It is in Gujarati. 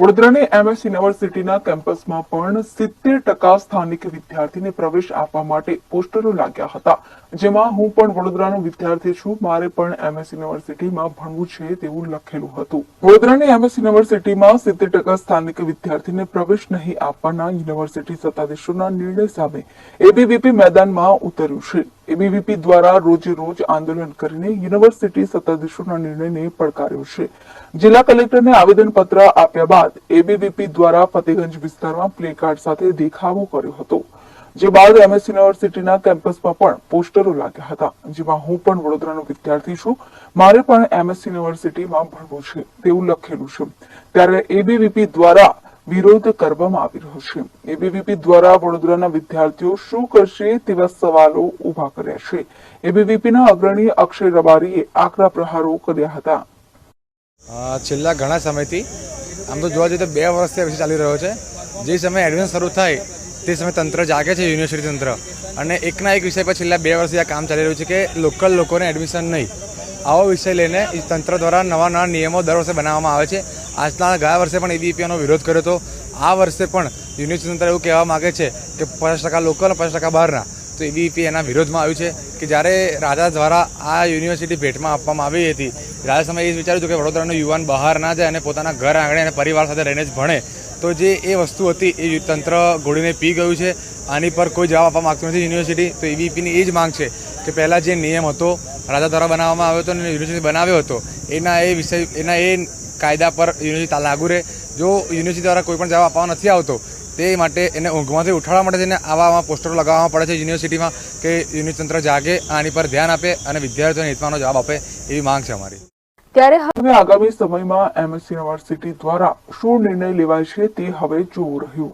વડોદરાની એમએસ યુનિવર્સિટીના કેમ્પસમાં પણ સિત્તેર ટકા સ્થાનિક વિદ્યાર્થીને પ્રવેશ આપવા માટે પોસ્ટરો લાગ્યા હતા. જેમાં હું પણ વડોદરાનો વિદ્યાર્થી છું, મારે પણ એમએસ યુનિવર્સિટીમાં ભણવું છે તેવું લખેલું હતું. વડોદરાની એમએસ યુનિવર્સિટીમાં સિત્તેર ટકા સ્થાનિક વિદ્યાર્થીને પ્રવેશ નહીં આપવાના યુનિવર્સિટી સત્તાધીશોના નિર્ણય સામે એબીવીપી મેદાનમાં ઉતર્યું છે. એબીવીપી દ્વારા રોજે રોજ આંદોલન કરીને યુનિવર્સિટી સત્તાધીશોના નિર્ણયને પડકાર્યો છે. જિલ્લા કલેક્ટરને આવેદનપત્ર આપ્યા બાદ એબીવીપી દ્વારા ફતેગંજ વિસ્તારમાં પ્લેકાર્ડ સાથે દેખાવો કર્યો હતો, જે બાદ એમએસ યુનિવર્સિટીના કેમ્પસમાં પણ પોસ્ટરો લાગ્યા હતા, જેમાં હું પણ વડોદરાનો વિદ્યાર્થી છું, મારે પણ એમએસ યુનિવર્સિટીમાં ભણવું છે, તેવું લખેલું છે. ત્યારે એબીવીપી દ્વારા વિરોધ કરવામાં આવી રહ્યો છે. એબીવીપી દ્વારા વડોદરાના વિદ્યાર્થીઓ શું કરશે તેવા સવાલો ઊભા કર્યા છે. એબીવીપીના અગ્રણી અક્ષય રબારીએ આકરા પ્રહારો કર્યા હતા. છેલ્લા ઘણા સમયથી આમ તો જોવા જઈએ તો બે વર્ષથી ચાલી રહ્યો છે. જે સમયે એડમિશન શરૂ થાય તે સમયે તંત્ર જાગે છે યુનિવર્સિટી તંત્ર. અને એકના એક વિષય પર છેલ્લા બે વર્ષથી આ કામ ચાલી રહ્યું છે કે લોકલ લોકોને એડમિશન નહીં. આવો વિષય લઈને તંત્ર દ્વારા નવા નવા નિયમો દર વર્ષે બનાવવામાં આવે છે. આજના ગયા વર્ષે પણ એબીપીનો વિરોધ કર્યો હતો. આ વર્ષે પણ યુનિવર્સિટી તંત્ર એવું કહેવા માગે છે કે પચાસ ટકા લોકલ અને પચાસ ટકા બહારના. તો એબીપી એના વિરોધમાં આવ્યું છે કે જ્યારે રાજા દ્વારા આ યુનિવર્સિટી ભેટમાં આપવામાં આવી હતી, રાજા સમયે એ વિચાર્યું હતું કે વડોદરાનો યુવાન બહાર ના જાય અને પોતાના ઘર આંગણે અને પરિવાર સાથે રહીને જ ભણે. તો જે એ વસ્તુ હતી, એ તંત્ર ઘોડીને પી ગયું છે. આની પર કોઈ જવાબ આપવા માગતું નથી યુનિવર્સિટી. તો એબીપીની એ જ માંગ છે કે પહેલાં જે નિયમ હતો, રાજા દ્વારા બનાવવામાં આવ્યો હતો અને યુનિવર્સિટી બનાવ્યો હતો, એના એ વિષય, એના એ કાયદા પર યુનિવર્સિટી લાગુ રહે. જો યુનિવર્સિટી દ્વારા કોઈ પણ જવાબ આપવા નથી આવતો તે માટે એને ઊંઘમાંથી ઉઠાડવા માટે થઈને આવા આવા પોસ્ટરો લગાવવામાં પડે છે યુનિવર્સિટીમાં કે યુનિવર્સિટી તંત્ર જાગે આની પર ધ્યાન આપે અને વિદ્યાર્થીઓને હિતમાંનો જવાબ આપે એવી માંગ છે અમારી. ત્યારે હવે આગામી સમયમાં એમએસ યુનિવર્સિટી દ્વારા શું નિર્ણય લેવાય છે તે હવે જોવું રહ્યું.